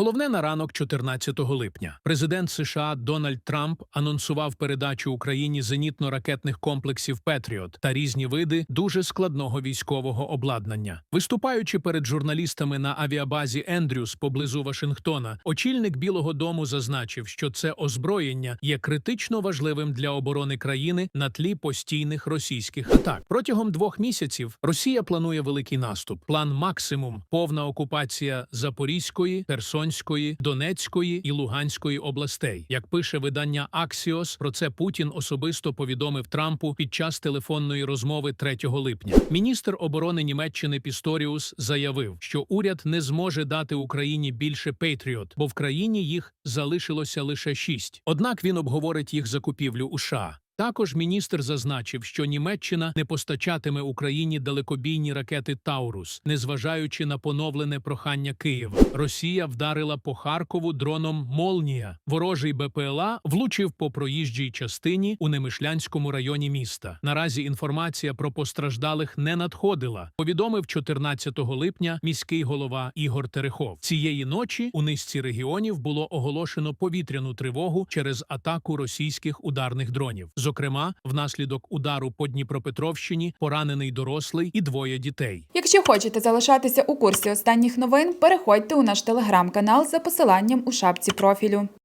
Головне на ранок 14 липня. Президент США Дональд Трамп анонсував передачу Україні зенітно-ракетних комплексів Петріот та різні види дуже складного військового обладнання. Виступаючи перед журналістами на авіабазі Ендрюс поблизу Вашингтона, очільник Білого Дому зазначив, що це озброєння є критично важливим для оборони країни на тлі постійних російських атак. Протягом двох місяців Росія планує великий наступ. План максимум повна окупація Запорізької, Херсонської, Донецької і Луганської областей. Як пише видання Axios, про це Путін особисто повідомив Трампу під час телефонної розмови 3 липня. Міністр оборони Німеччини Пісторіус заявив, що уряд не зможе дати Україні більше Пейтріот, бо в країні їх залишилося лише шість. Однак він обговорить їх закупівлю у США. Також міністр зазначив, що Німеччина не постачатиме Україні далекобійні ракети Таурус, незважаючи на поновлене прохання Києва. Росія вдарила по Харкову дроном Молнія. Ворожий БПЛА влучив по проїжджій частині у Немишлянському районі міста. Наразі інформація про постраждалих не надходила. Повідомив 14 липня міський голова Ігор Терехов. Цієї ночі у низці регіонів було оголошено повітряну тривогу через атаку російських ударних дронів. Зокрема, внаслідок удару по Дніпропетровщині поранений дорослий і двоє дітей. Якщо хочете залишатися у курсі останніх новин, переходьте у наш телеграм-канал за посиланням у шапці профілю.